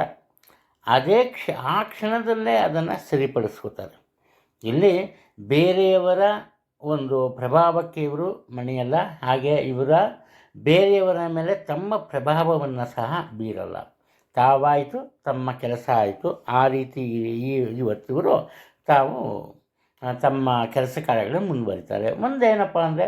ಅದೇ ಕ್ಷ, ಆ ಕ್ಷಣದಲ್ಲೇ ಅದನ್ನು ಸರಿಪಡಿಸ್ಕೋತಾರೆ. ಇಲ್ಲಿ ಬೇರೆಯವರ ಒಂದು ಪ್ರಭಾವಕ್ಕೆ ಇವರು ಮಣಿಯಲ್ಲ. ಹಾಗೆ ಇವರ ಬೇರೆಯವರ ಮೇಲೆ ತಮ್ಮ ಪ್ರಭಾವವನ್ನು ಸಹ ಬೀರಲ್ಲ. ತಾವಾಯಿತು, ತಮ್ಮ ಕೆಲಸ ಆಯಿತು. ಆ ರೀತಿ ಈ ಇವತ್ತಿವರು ತಾವು ತಮ್ಮ ಕೆಲಸ ಕಾರ್ಯಗಳನ್ನು ಮುಂದುವರಿತಾರೆ. ಮುಂದೇನಪ್ಪ ಅಂದರೆ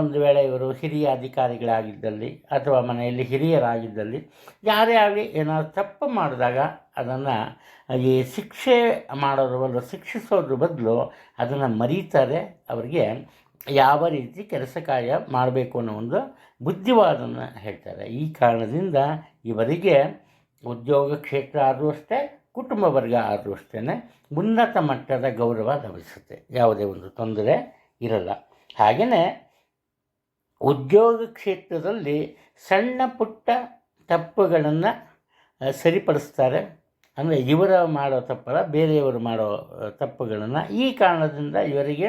ಒಂದು ವೇಳೆ ಇವರು ಹಿರಿಯ ಅಧಿಕಾರಿಗಳಾಗಿದ್ದಲ್ಲಿ ಅಥವಾ ಮನೆಯಲ್ಲಿ ಹಿರಿಯರಾಗಿದ್ದಲ್ಲಿ ಯಾರೇ ಆಗಲಿ ಏನಾದರೂ ತಪ್ಪು ಮಾಡಿದಾಗ ಅದನ್ನು ಈ ಶಿಕ್ಷೆ ಮಾಡೋದ್ರ ಬದಲು ಶಿಕ್ಷಿಸೋದ್ರ ಬದಲು ಅದನ್ನು ಮರೀತಾರೆ. ಅವರಿಗೆ ಯಾವ ರೀತಿ ಕೆಲಸ ಕಾರ್ಯ ಮಾಡಬೇಕು ಅನ್ನೋ ಒಂದು ಬುದ್ಧಿವಾದವನ್ನು ಹೇಳ್ತಾರೆ. ಈ ಕಾರಣದಿಂದ ಇವರಿಗೆ ಉದ್ಯೋಗ ಕ್ಷೇತ್ರ ಆದರೂ ಅಷ್ಟೇ, ಕುಟುಂಬ ವರ್ಗ ಆದರೂ ಅಷ್ಟೇ ಉನ್ನತ ಮಟ್ಟದ ಗೌರವ ಲಭಿಸುತ್ತೆ. ಯಾವುದೇ ಒಂದು ತೊಂದರೆ ಇರಲ್ಲ. ಹಾಗೆಯೇ ಉದ್ಯೋಗ ಕ್ಷೇತ್ರದಲ್ಲಿ ಸಣ್ಣ ಪುಟ್ಟ ತಪ್ಪುಗಳನ್ನು ಸರಿಪಡಿಸ್ತಾರೆ. ಅಂದರೆ ಇವರ ಮಾಡೋ ತಪ್ಪಲ್ಲ, ಬೇರೆಯವರು ಮಾಡೋ ತಪ್ಪುಗಳನ್ನು ಈ ಕಾರಣದಿಂದ ಇವರಿಗೆ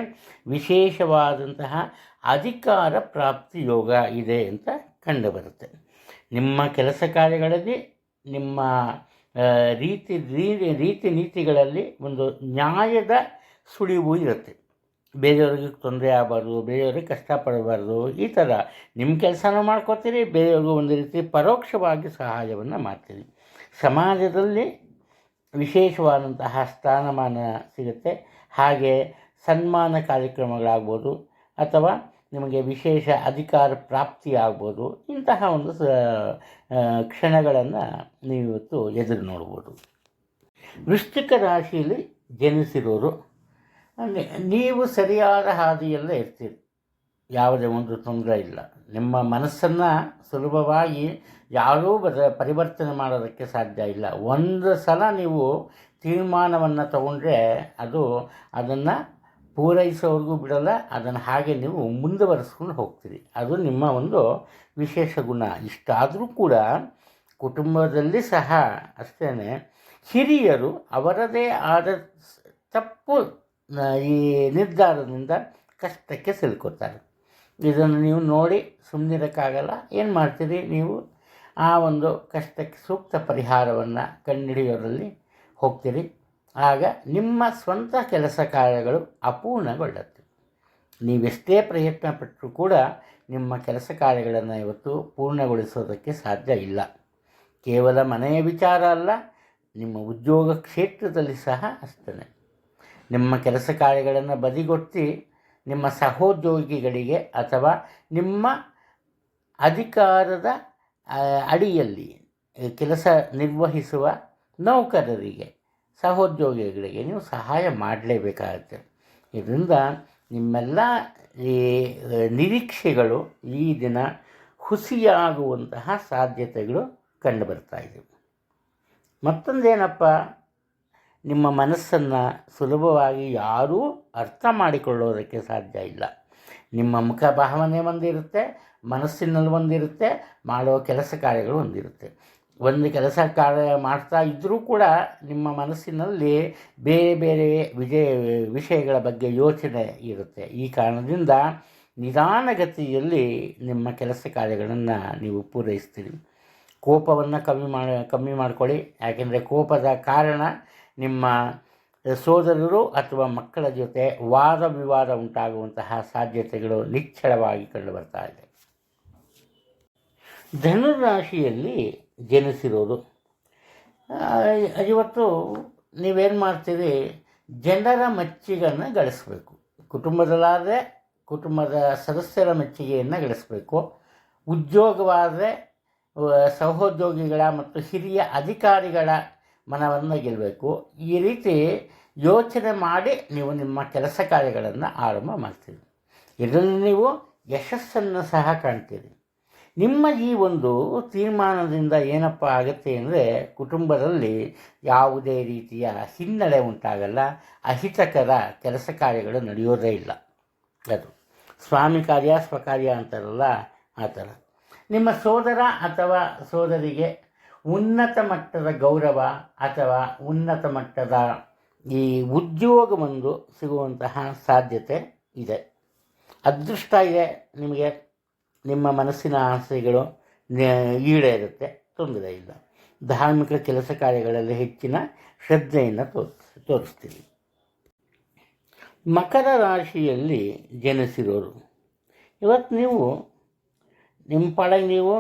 ವಿಶೇಷವಾದಂತಹ ಅಧಿಕಾರ ಪ್ರಾಪ್ತಿ ಯೋಗ ಇದೆ ಅಂತ ಕಂಡುಬರುತ್ತೆ. ನಿಮ್ಮ ಕೆಲಸ ಕಾರ್ಯಗಳಲ್ಲಿ, ನಿಮ್ಮ ರೀತಿ ರೀತಿ ನೀತಿಗಳಲ್ಲಿ ಒಂದು ನ್ಯಾಯದ ಸುಳಿವು ಇರುತ್ತೆ. ಬೇರೆಯವ್ರಿಗೆ ತೊಂದರೆ ಆಗಬಾರ್ದು, ಬೇರೆಯವ್ರಿಗೆ ಕಷ್ಟಪಡಬಾರ್ದು, ಈ ಥರ ನಿಮ್ಮ ಕೆಲಸನೂ ಮಾಡ್ಕೋತೀರಿ, ಬೇರೆಯವ್ರಿಗೂ ಒಂದು ರೀತಿ ಪರೋಕ್ಷವಾಗಿ ಸಹಾಯವನ್ನು ಮಾಡ್ತೀರಿ. ಸಮಾಜದಲ್ಲಿ ವಿಶೇಷವಾದಂತಹ ಸ್ಥಾನಮಾನ ಸಿಗುತ್ತೆ. ಹಾಗೆ ಸನ್ಮಾನ ಕಾರ್ಯಕ್ರಮಗಳಾಗ್ಬೋದು, ಅಥವಾ ನಿಮಗೆ ವಿಶೇಷ ಅಧಿಕಾರ ಪ್ರಾಪ್ತಿ ಆಗ್ಬೋದು, ಇಂತಹ ಒಂದು ಸ ಕ್ಷಣಗಳನ್ನು ನೀವಿವತ್ತು ಎದುರು ನೋಡ್ಬೋದು. ವೃಶ್ಚಿಕ ರಾಶಿಯಲ್ಲಿ ಜನಿಸಿರೋರು ನೀವು ಸರಿಯಾದ ಹಾದಿಯಲ್ಲೇ ಇರ್ತೀರಿ. ಯಾವುದೇ ಒಂದು ತೊಂದರೆ ಇಲ್ಲ. ನಿಮ್ಮ ಮನಸ್ಸನ್ನು ಸುಲಭವಾಗಿ ಯಾರೂ ಬದ ಪರಿವರ್ತನೆ ಮಾಡೋದಕ್ಕೆ ಸಾಧ್ಯ ಇಲ್ಲ. ಒಂದು ಸಲ ನೀವು ತೀರ್ಮಾನವನ್ನು ತಗೊಂಡ್ರೆ ಅದು ಅದನ್ನು ಪೂರೈಸೋವರೆಗೂ ಬಿಡಲ್ಲ, ಅದನ್ನು ಹಾಗೆ ನೀವು ಮುಂದುವರಿಸ್ಕೊಂಡು ಹೋಗ್ತೀರಿ. ಅದು ನಿಮ್ಮ ಒಂದು ವಿಶೇಷ ಗುಣ. ಇಷ್ಟಾದರೂ ಕೂಡ ಕುಟುಂಬದಲ್ಲಿ ಸಹ ಅಷ್ಟೇ ಹಿರಿಯರು ಅವರದೇ ಆದ ತಪ್ಪು ಈ ನಿರ್ಧಾರದಿಂದ ಕಷ್ಟಕ್ಕೆ ಸಿಲ್ಕೋತಾರೆ. ಇದನ್ನು ನೀವು ನೋಡಿ ಸುಮ್ಮನಿರೋಕ್ಕಾಗಲ್ಲ ಏನು ಮಾಡ್ತೀರಿ ನೀವು? ಆ ಒಂದು ಕಷ್ಟಕ್ಕೆ ಸೂಕ್ತ ಪರಿಹಾರವನ್ನು ಕಂಡುಹಿಡಿಯೋದ್ರಲ್ಲಿ ಹೋಗ್ತೀರಿ. ಆಗ ನಿಮ್ಮ ಸ್ವಂತ ಕೆಲಸ ಕಾರ್ಯಗಳು ಅಪೂರ್ಣಗೊಳ್ಳುತ್ತೆ. ನೀವೆಷ್ಟೇ ಪ್ರಯತ್ನ ಪಟ್ಟರೂ ಕೂಡ ನಿಮ್ಮ ಕೆಲಸ ಕಾರ್ಯಗಳನ್ನು ಇವತ್ತು ಪೂರ್ಣಗೊಳಿಸೋದಕ್ಕೆ ಸಾಧ್ಯ ಇಲ್ಲ. ಕೇವಲ ಮನೆಯ ವಿಚಾರ ಅಲ್ಲ, ನಿಮ್ಮ ಉದ್ಯೋಗ ಕ್ಷೇತ್ರದಲ್ಲಿ ಸಹ ಅಷ್ಟೇ ನಿಮ್ಮ ಕೆಲಸ ಕಾರ್ಯಗಳನ್ನು ಬದಿಗೊತ್ತಿ ನಿಮ್ಮ ಸಹೋದ್ಯೋಗಿಗಳಿಗೆ ಅಥವಾ ನಿಮ್ಮ ಅಧಿಕಾರದ ಅಡಿಯಲ್ಲಿ ಕೆಲಸ ನಿರ್ವಹಿಸುವ ನೌಕರರಿಗೆ, ಸಹೋದ್ಯೋಗಿಗಳಿಗೆ ನೀವು ಸಹಾಯ ಮಾಡಲೇಬೇಕಾಗುತ್ತೆ. ಇದರಿಂದ ನಿಮ್ಮೆಲ್ಲ ಈ ನಿರೀಕ್ಷೆಗಳು ಈ ದಿನ ಹುಸಿಯಾಗುವಂತಹ ಸಾಧ್ಯತೆಗಳು ಕಂಡುಬರ್ತಾ ಇದೆ. ಮತ್ತೊಂದೇನಪ್ಪ, ನಿಮ್ಮ ಮನಸ್ಸನ್ನು ಸುಲಭವಾಗಿ ಯಾರೂ ಅರ್ಥ ಮಾಡಿಕೊಳ್ಳೋದಕ್ಕೆ ಸಾಧ್ಯ ಇಲ್ಲ. ನಿಮ್ಮ ಮುಖ ಭಾವನೆ ಒಂದಿರುತ್ತೆ ಮನಸ್ಸಿನಲ್ಲಿ ಒಂದಿರುತ್ತೆ, ಮಾಡೋ ಕೆಲಸ ಕಾರ್ಯಗಳು ಒಂದಿರುತ್ತೆ. ಒಂದು ಕೆಲಸ ಕಾರ್ಯ ಮಾಡ್ತಾ ಇದ್ದರೂ ಕೂಡ ನಿಮ್ಮ ಮನಸ್ಸಿನಲ್ಲಿ ಬೇರೆ ಬೇರೆ ವಿಜಯ, ವಿಷಯಗಳ ಬಗ್ಗೆ ಯೋಚನೆ ಇರುತ್ತೆ. ಈ ಕಾರಣದಿಂದ ನಿಧಾನಗತಿಯಲ್ಲಿ ನಿಮ್ಮ ಕೆಲಸ ಕಾರ್ಯಗಳನ್ನು ನೀವು ಪೂರೈಸ್ತೀರಿ. ಕೋಪವನ್ನು ಕಮ್ಮಿ ಮಾಡಿ, ಕಮ್ಮಿ ಮಾಡ್ಕೊಳ್ಳಿ. ಯಾಕೆಂದರೆ ಕೋಪದ ಕಾರಣ ನಿಮ್ಮ ಸೋದರರು ಅಥವಾ ಮಕ್ಕಳ ಜೊತೆ ವಾದ ವಿವಾದ ಉಂಟಾಗುವಂತಹ ಸಾಧ್ಯತೆಗಳು ನಿಚ್ಚಳವಾಗಿ ಕಂಡುಬರ್ತಾ ಇದೆ. ಧನುರಾಶಿಯಲ್ಲಿ ಜನಿಸಿರೋದು. ಇವತ್ತು ನೀವೇನು ಮಾಡ್ತೀರಿ? ಜನರ ಮೆಚ್ಚುಗೆಯನ್ನು ಗಳಿಸ್ಬೇಕು. ಕುಟುಂಬದಲ್ಲಾದರೆ ಕುಟುಂಬದ ಸದಸ್ಯರ ಮೆಚ್ಚುಗೆಯನ್ನು ಗಳಿಸಬೇಕು. ಉದ್ಯೋಗವಾದರೆ ಸಹೋದ್ಯೋಗಿಗಳ ಮತ್ತು ಹಿರಿಯ ಅಧಿಕಾರಿಗಳ ಮನವನ್ನು ಗೆಲ್ಲಬೇಕು ಈ ರೀತಿ ಯೋಚನೆ ಮಾಡಿ ನೀವು ನಿಮ್ಮ ಕೆಲಸ ಕಾರ್ಯಗಳನ್ನು ಆರಂಭ ಮಾಡ್ತೀರಿ. ಇದರಲ್ಲಿ ನೀವು ಯಶಸ್ಸನ್ನು ಸಹ ಕಾಣ್ತೀರಿ. ನಿಮ್ಮ ಈ ಒಂದು ತೀರ್ಮಾನದಿಂದ ಏನಪ್ಪ ಆಗುತ್ತೆ ಅಂದರೆ ಕುಟುಂಬದಲ್ಲಿ ಯಾವುದೇ ರೀತಿಯ ಹಿನ್ನಡೆ ಉಂಟಾಗಲ್ಲ, ಅಹಿತಕರ ಕೆಲಸ ಕಾರ್ಯಗಳು ನಡೆಯೋದೇ ಇಲ್ಲ. ಅದು ಸ್ವಾಮಿ ಕಾರ್ಯ ಸ್ವಕಾರ್ಯ ಅಂತಾರಲ್ಲ ಆ ಥರ. ನಿಮ್ಮ ಸೋದರ ಅಥವಾ ಸೋದರಿಗೆ ಉನ್ನತ ಮಟ್ಟದ ಗೌರವ ಅಥವಾ ಉನ್ನತ ಮಟ್ಟದ ಈ ಉದ್ಯೋಗವೊಂದು ಸಿಗುವಂತಹ ಸಾಧ್ಯತೆ ಇದೆ. ಅದೃಷ್ಟ ಇದೆ ನಿಮಗೆ? ನಿಮ್ಮ ಮನಸ್ಸಿನ ಆಸೆಗಳು ಈಡೇರುತ್ತೆ ತೊಂದರೆ ಇಲ್ಲ ಧಾರ್ಮಿಕ ಕೆಲಸ ಕಾರ್ಯಗಳಲ್ಲಿ ಹೆಚ್ಚಿನ ಶ್ರದ್ಧೆಯನ್ನು ತೋರಿಸ್ ತೋರಿಸ್ತೀರಿ ಮಕರ ರಾಶಿಯಲ್ಲಿ ಜನಿಸಿರೋರು ಇವತ್ತು ನೀವು ನಿಮ್ಮ ಪಾಡಿಗೆ ನೀವು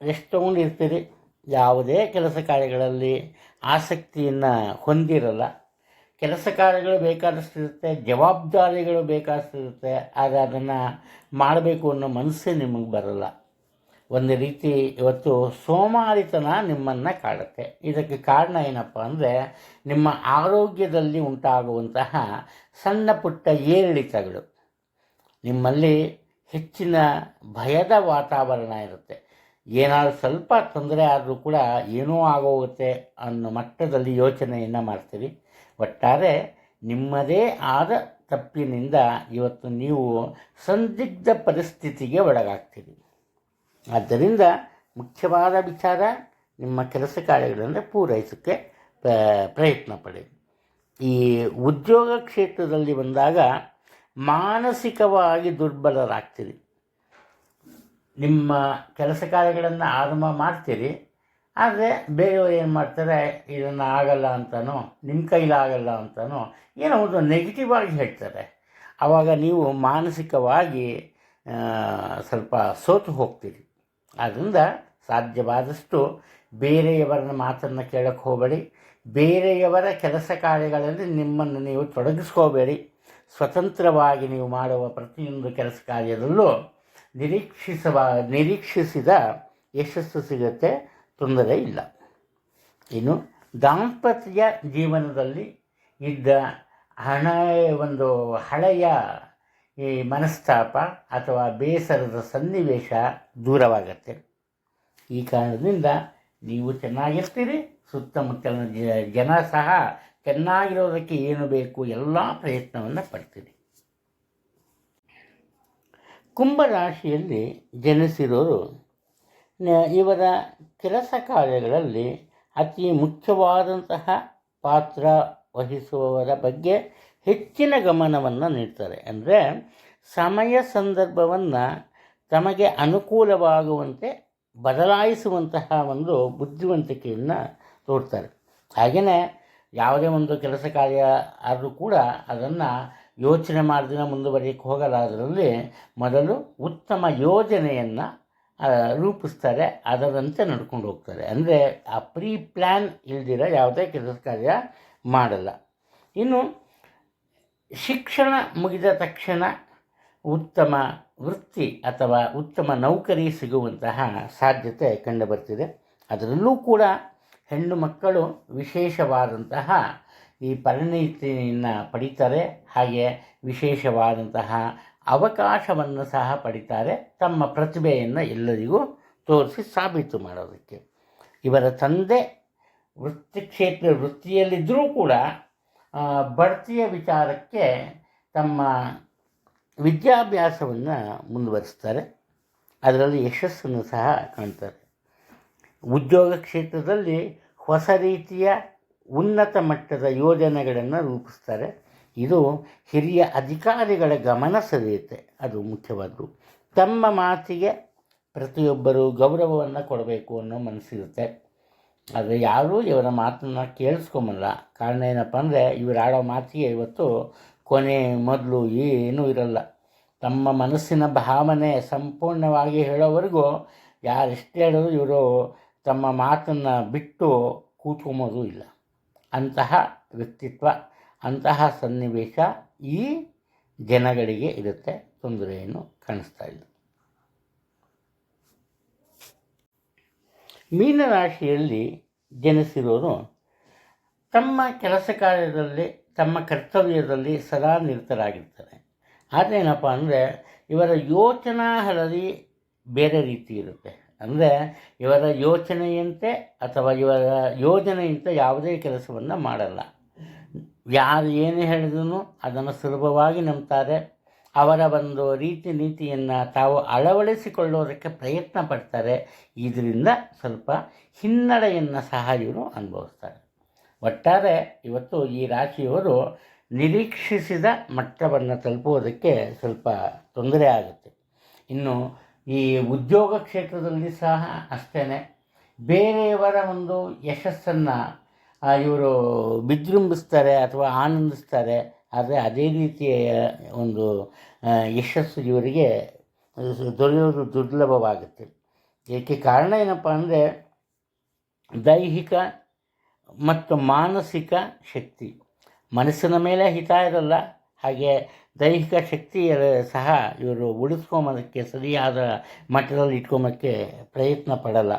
ರೆಸ್ಟ್ ತೊಗೊಂಡಿರ್ತೀರಿ. ಯಾವುದೇ ಕೆಲಸ ಕಾರ್ಯಗಳಲ್ಲಿ ಆಸಕ್ತಿಯನ್ನು ಹೊಂದಿರಲ್ಲ. ಕೆಲಸ ಕಾರ್ಯಗಳು ಬೇಕಾದಷ್ಟಿರುತ್ತೆ, ಜವಾಬ್ದಾರಿಗಳು ಬೇಕಾದಷ್ಟಿರುತ್ತೆ, ಆದರೆ ಅದನ್ನು ಮಾಡಬೇಕು ಅನ್ನೋ ಮನಸ್ಸೇ ನಿಮಗೆ ಬರಲ್ಲ. ಒಂದು ರೀತಿ ಇವತ್ತು ಸೋಮಾರಿತನ ನಿಮ್ಮನ್ನು ಕಾಡುತ್ತೆ. ಇದಕ್ಕೆ ಕಾರಣ ಏನಪ್ಪ ಅಂದರೆ, ನಿಮ್ಮ ಆರೋಗ್ಯದಲ್ಲಿ ಉಂಟಾಗುವಂತಹ ಸಣ್ಣ ಪುಟ್ಟ ಏರಿಳಿತಗಳು. ನಿಮ್ಮಲ್ಲಿ ಹೆಚ್ಚಿನ ಭಯದ ವಾತಾವರಣ ಇರುತ್ತೆ. ಏನಾದರೂ ಸ್ವಲ್ಪ ತೊಂದರೆ ಆದರೂ ಕೂಡ ಏನೋ ಆಗೋಗುತ್ತೆ ಅನ್ನೋ ಮಟ್ಟದಲ್ಲಿ ಯೋಚನೆಯನ್ನು ಮಾಡ್ತೀರಿ. ಒಟ್ಟಾರೆ ನಿಮ್ಮದೇ ಆದ ತಪ್ಪಿನಿಂದ ಇವತ್ತು ನೀವು ಸಂದಿಗ್ಧ ಪರಿಸ್ಥಿತಿಗೆ ಒಳಗಾಗ್ತೀರಿ. ಆದ್ದರಿಂದ ಮುಖ್ಯವಾದ ವಿಚಾರ ನಿಮ್ಮ ಕೆಲಸ ಕಾರ್ಯಗಳನ್ನು ಪೂರೈಸೋಕ್ಕೆ ಪ್ರ- ಪ್ರಯತ್ನ ಪಡಿ. ಈ ಉದ್ಯೋಗ ಕ್ಷೇತ್ರದಲ್ಲಿ ಬಂದಾಗ ಮಾನಸಿಕವಾಗಿ ದುರ್ಬಲರಾಗ್ತೀರಿ. ನಿಮ್ಮ ಕೆಲಸ ಕಾರ್ಯಗಳನ್ನು ಆರಂಭ ಮಾಡ್ತೀರಿ. ಆದರೆ ಬೇರೆಯವರು ಏನು ಮಾಡ್ತಾರೆ, ಇದನ್ನು ಆಗಲ್ಲ ಅಂತನೋ ನಿಮ್ಮ ಆಗಲ್ಲ ಅಂತನೋ, ಏನೋ ಒಂದು ನೆಗೆಟಿವ್ ಆಗಿ ಹೇಳ್ತಾರೆ. ಆವಾಗ ನೀವು ಮಾನಸಿಕವಾಗಿ ಸ್ವಲ್ಪ ಸೋತು ಹೋಗ್ತೀರಿ. ಆದ್ದರಿಂದ ಸಾಧ್ಯವಾದಷ್ಟು ಬೇರೆಯವರ ಮಾತನ್ನು ಕೇಳಕ್ಕೆ ಹೋಗಬೇಡಿ. ಬೇರೆಯವರ ಕೆಲಸ ಕಾರ್ಯಗಳಲ್ಲಿ ನಿಮ್ಮನ್ನು ನೀವು ತೊಡಗಿಸ್ಕೋಬೇಡಿ. ಸ್ವತಂತ್ರವಾಗಿ ನೀವು ಮಾಡುವ ಪ್ರತಿಯೊಂದು ಕೆಲಸ ಕಾರ್ಯದಲ್ಲೂ ನಿರೀಕ್ಷಿಸುವ, ನಿರೀಕ್ಷಿಸಿದ ಯಶಸ್ಸು ಸಿಗುತ್ತೆ. ತೊಂದರೆ ಇಲ್ಲ. ಇನ್ನು ದಾಂಪತ್ಯ ಜೀವನದಲ್ಲಿ ಇದ್ದ ಹಣ, ಒಂದು ಹಳೆಯ ಈ ಮನಸ್ತಾಪ ಅಥವಾ ಬೇಸರದ ಸನ್ನಿವೇಶ ದೂರವಾಗತ್ತೆ. ಈ ಕಾರಣದಿಂದ ನೀವು ಚೆನ್ನಾಗಿರ್ತೀರಿ, ಸುತ್ತಮುತ್ತಲಿನ ಜನ ಸಹ ಚೆನ್ನಾಗಿರೋದಕ್ಕೆ ಏನು ಬೇಕು ಎಲ್ಲ ಪ್ರಯತ್ನವನ್ನು ಪಡ್ತೀರಿ. ಕುಂಭರಾಶಿಯಲ್ಲಿ ಜನಿಸಿರೋರು ಇವರ ಕೆಲಸ ಕಾರ್ಯಗಳಲ್ಲಿ ಅತಿ ಮುಖ್ಯವಾದಂತಹ ಪಾತ್ರ ವಹಿಸುವವರ ಬಗ್ಗೆ ಹೆಚ್ಚಿನ ಗಮನವನ್ನು ನೀಡ್ತಾರೆ. ಅಂದರೆ ಸಮಯ ಸಂದರ್ಭವನ್ನು ತಮಗೆ ಅನುಕೂಲವಾಗುವಂತೆ ಬದಲಾಯಿಸುವಂತಹ ಒಂದು ಬುದ್ಧಿವಂತಿಕೆಯನ್ನು ತೋರ್ತಾರೆ ಹಾಗೆಯೇ ಯಾವುದೇ ಒಂದು ಕೆಲಸ ಕಾರ್ಯ ಆದರೂ ಕೂಡ ಅದನ್ನು ಯೋಚನೆ ಮಾಡಿದ ಮುಂದುವರಿಯಕ್ಕೆ ಹೋಗಲಾದರಲ್ಲಿ ಮೊದಲು ಉತ್ತಮ ಯೋಜನೆಯನ್ನು ರೂಪಿಸ್ತಾರೆ, ಅದರಂತೆ ನಡ್ಕೊಂಡು ಹೋಗ್ತಾರೆ. ಅಂದರೆ ಆ ಪ್ರೀ ಪ್ಲ್ಯಾನ್ ಇಲ್ದಿರ ಯಾವುದೇ ಕೆಲಸ ಕಾರ್ಯ ಮಾಡಲ್ಲ. ಇನ್ನು ಶಿಕ್ಷಣ ಮುಗಿದ ತಕ್ಷಣ ಉತ್ತಮ ವೃತ್ತಿ ಅಥವಾ ಉತ್ತಮ ನೌಕರಿ ಸಿಗುವಂತಹ ಸಾಧ್ಯತೆ ಕಂಡುಬರ್ತಿದೆ. ಅದರಲ್ಲೂ ಕೂಡ ಹೆಣ್ಣು ಮಕ್ಕಳು ವಿಶೇಷವಾದಂತಹ ಈ ಪರಿಣಿತಿಯನ್ನು ಪಡಿತಾರೆ. ಹಾಗೆ ವಿಶೇಷವಾದಂತಹ ಅವಕಾಶವನ್ನು ಸಹ ಪಡಿತಾರೆ. ತಮ್ಮ ಪ್ರತಿಭೆಯನ್ನು ಎಲ್ಲರಿಗೂ ತೋರಿಸಿ ಸಾಬೀತು ಮಾಡೋದಕ್ಕೆ. ಇವರ ತಂದೆ ವೃತ್ತಿ ಕ್ಷೇತ್ರ ವೃತ್ತಿಯಲ್ಲಿದ್ದರೂ ಕೂಡ ಬಡ್ತಿಯ ವಿಚಾರಕ್ಕೆ ತಮ್ಮ ವಿದ್ಯಾಭ್ಯಾಸವನ್ನು ಮುಂದುವರಿಸ್ತಾರೆ. ಅದರಲ್ಲಿ ಯಶಸ್ಸನ್ನು ಸಹ ಕಾಣ್ತಾರೆ. ಉದ್ಯೋಗ ಕ್ಷೇತ್ರದಲ್ಲಿ ಹೊಸ ರೀತಿಯ ಉನ್ನತ ಮಟ್ಟದ ಯೋಜನೆಗಳನ್ನು ರೂಪಿಸ್ತಾರೆ. ಇದು ಹಿರಿಯ ಅಧಿಕಾರಿಗಳ ಗಮನ ಸೆಳೆಯುತ್ತೆ. ಅದು ಮುಖ್ಯವಾದ್ದು. ತಮ್ಮ ಮಾತಿಗೆ ಪ್ರತಿಯೊಬ್ಬರು ಗೌರವವನ್ನು ಕೊಡಬೇಕು ಅನ್ನೋ ಮನಸ್ಸಿರುತ್ತೆ. ಆದರೆ ಯಾರೂ ಇವರ ಮಾತನ್ನು ಕೇಳಿಸ್ಕೊಂಬಲ್ಲ. ಕಾರಣ ಏನಪ್ಪ ಅಂದರೆ ಇವರು ಆಡೋ ಮಾತಿಗೆ ಇವತ್ತು ಕೊನೆ ಮೊದಲು ಏನೂ ಇರಲ್ಲ. ತಮ್ಮ ಮನಸ್ಸಿನ ಭಾವನೆ ಸಂಪೂರ್ಣವಾಗಿ ಹೇಳೋವರೆಗೂ ಯಾರೆಷ್ಟೇ ಹೇಳಿದ್ರು ಇವರು ತಮ್ಮ ಮಾತನ್ನು ಬಿಟ್ಟು ಕೂತ್ಕೊಂಬೋದು ಇಲ್ಲ. ಅಂತಹ ವ್ಯಕ್ತಿತ್ವ ಅಂತಹ ಸನ್ನಿವೇಶ ಈ ಜನಗಳಿಗೆ ಇರುತ್ತೆ. ತೊಂದರೆಯನ್ನು ಕಾಣಿಸ್ತಾ ಇಲ್ಲ. ಮೀನರಾಶಿಯಲ್ಲಿ ಜನಿಸಿರೋರು ತಮ್ಮ ಕೆಲಸ ಕಾರ್ಯದಲ್ಲಿ, ತಮ್ಮ ಕರ್ತವ್ಯದಲ್ಲಿ ಸದಾ ನಿರತರಾಗಿರ್ತಾರೆ. ಆದರೆ ಏನಪ್ಪ ಅಂದರೆ, ಇವರ ಯೋಚನಾ ಹಳದಿ ಬೇರೆ ರೀತಿ ಇರುತ್ತೆ. ಅಂದರೆ ಇವರ ಯೋಚನೆಯಂತೆ ಅಥವಾ ಇವರ ಯೋಜನೆಯಂತೆ ಯಾವುದೇ ಕೆಲಸವನ್ನು ಮಾಡಲ್ಲ. ಯಾರು ಏನು ಹೇಳಿದ್ರು ಅದನ್ನು ಸುಲಭವಾಗಿ ನಂಬ್ತಾರೆ. ಅವರ ಒಂದು ರೀತಿ ನೀತಿಯನ್ನು ತಾವು ಅಳವಡಿಸಿಕೊಳ್ಳೋದಕ್ಕೆ ಪ್ರಯತ್ನ ಪಡ್ತಾರೆ. ಇದರಿಂದ ಸ್ವಲ್ಪ ಹಿನ್ನಡೆಯನ್ನು ಸಹ ಇವರು ಅನುಭವಿಸ್ತಾರೆ. ಒಟ್ಟಾರೆ ಇವತ್ತು ಈ ರಾಶಿಯವರು ನಿರೀಕ್ಷಿಸಿದ ಮಟ್ಟವನ್ನು ತಲುಪುವುದಕ್ಕೆ ಸ್ವಲ್ಪ ತೊಂದರೆ ಆಗುತ್ತೆ. ಇನ್ನು ಈ ಉದ್ಯೋಗ ಕ್ಷೇತ್ರದಲ್ಲಿ ಸಹ ಅಷ್ಟೇ ಬೇರೆಯವರ ಒಂದು ಯಶಸ್ಸನ್ನು ಇವರು ವಿಜೃಂಭಿಸ್ತಾರೆ ಅಥವಾ ಆನಂದಿಸ್ತಾರೆ. ಆದರೆ ಅದೇ ರೀತಿಯ ಒಂದು ಯಶಸ್ಸು ಇವರಿಗೆ ದೊರೆಯೋದು ದುರ್ಲಭವಾಗುತ್ತೆ. ಇದಕ್ಕೆ ಕಾರಣ ಏನಪ್ಪ ಅಂದರೆ ದೈಹಿಕ ಮತ್ತು ಮಾನಸಿಕ ಶಕ್ತಿ. ಮನಸ್ಸಿನ ಮೇಲೆ ಹಿತ ಇರಲ್ಲ. ಹಾಗೆ ದೈಹಿಕ ಶಕ್ತಿ ಸಹ ಇವರು ಉಳಿಸ್ಕೊಂಬೋದಕ್ಕೆ, ಸರಿಯಾದ ಮಟ್ಟದಲ್ಲಿ ಇಟ್ಕೊಂಬೋಕ್ಕೆ ಪ್ರಯತ್ನ ಪಡಲ್ಲ.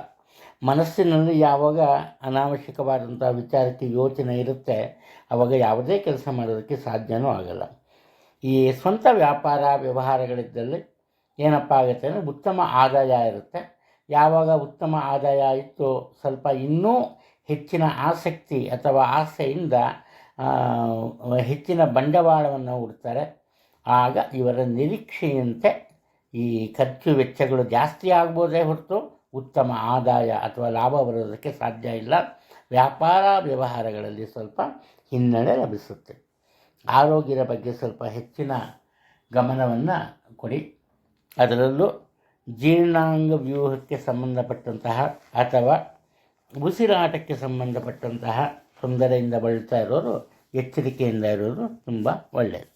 ಮನಸ್ಸಿನಲ್ಲಿ ಯಾವಾಗ ಅನಾವಶ್ಯಕವಾದಂಥ ವಿಚಾರಕ್ಕೆ ಯೋಚನೆ ಇರುತ್ತೆ ಆವಾಗ ಯಾವುದೇ ಕೆಲಸ ಮಾಡೋದಕ್ಕೆ ಸಾಧ್ಯನೂ ಆಗಲ್ಲ. ಈ ಸ್ವಂತ ವ್ಯಾಪಾರ ವ್ಯವಹಾರಗಳಿದ್ದಲ್ಲಿ ಏನಪ್ಪ ಆಗುತ್ತೆ ಅಂದರೆ ಉತ್ತಮ ಆದಾಯ ಇರುತ್ತೆ. ಯಾವಾಗ ಉತ್ತಮ ಆದಾಯ ಇತ್ತು ಸ್ವಲ್ಪ ಇನ್ನೂ ಹೆಚ್ಚಿನ ಆಸಕ್ತಿ ಅಥವಾ ಆಸೆಯಿಂದ ಹೆಚ್ಚಿನ ಬಂಡವಾಳವನ್ನು ಹುಡ್ತಾರೆ ಆಗ ಇವರ ನಿರೀಕ್ಷೆಯಂತೆ ಈ ಖರ್ಚು ವೆಚ್ಚಗಳು ಜಾಸ್ತಿ ಆಗ್ಬೋದೇ ಹೊರತು ಉತ್ತಮ ಆದಾಯ ಅಥವಾ ಲಾಭ ಬರೋದಕ್ಕೆ ಸಾಧ್ಯ ಇಲ್ಲ. ವ್ಯಾಪಾರ ವ್ಯವಹಾರಗಳಲ್ಲಿ ಸ್ವಲ್ಪ ಹಿನ್ನಡೆ ಲಭಿಸುತ್ತೆ. ಆರೋಗ್ಯದ ಬಗ್ಗೆ ಸ್ವಲ್ಪ ಹೆಚ್ಚಿನ ಗಮನವನ್ನು ಕೊಡಿ. ಅದರಲ್ಲೂ ಜೀರ್ಣಾಂಗ ವ್ಯೂಹಕ್ಕೆ ಸಂಬಂಧಪಟ್ಟಂತಹ ಅಥವಾ ಉಸಿರಾಟಕ್ಕೆ ಸಂಬಂಧಪಟ್ಟಂತಹ ತೊಂದರೆಯಿಂದ ಬಳಲ್ತಾ ಇರೋರು, ಎಚ್ಚರಿಕೆಯಿಂದ ಇರೋದು ತುಂಬ ಒಳ್ಳೆಯದು